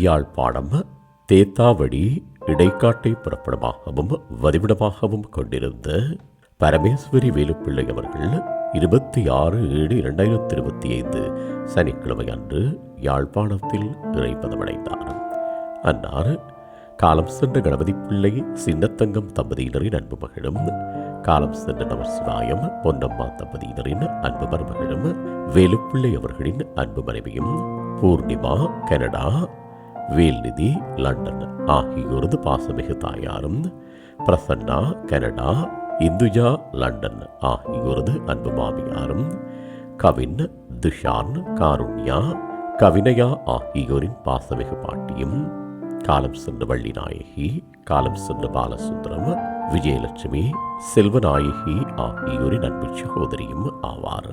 யாழ்ப்பாணம் தேத்தாவடி இடைக்காட்டை புறப்படமாகவும் வதிவிடமாகவும் கொண்டிருந்த பரமேஸ்வரி வேலுப்பிள்ளை அவர்கள் இருபத்தி ஆறு ஏழு இரண்டாயிரத்தி இருபத்தி ஐந்து சனிக்கிழமை அன்று யாழ்ப்பாணத்தில் இறைப்பதமடைந்தார் அன்னார் காலம் சென்ற கணபதி பிள்ளை சின்னத்தங்கம் தம்பதியினரின் அன்பு மகளும் காலம் சென்ற நமசிவாயம் பொன்னம்மா தம்பதியினரின் அன்பு மருமகளும் வேலுப்பிள்ளை அவர்களின் அன்பு மனைவியும் பூர்ணிமா கனடா வேல்நிதி லண்டன். ஆகியோரது பாசமிகு தாயாரும் பிரசன்னா கனடா இந்துஜா லண்டன். ஆகியோரது அன்பு மாமியாரும் கவின் துஷான் காருண்யா கவினயா ஆகியோரின் பாசமிகு பாட்டியும் காலம் சென்ற வள்ளிநாயகி காலம் சென்ற பாலசுந்தரம் விஜயலட்சுமி செல்வநாயகி ஆகியோரின் அன்பு சகோதரியும் ஆவார்.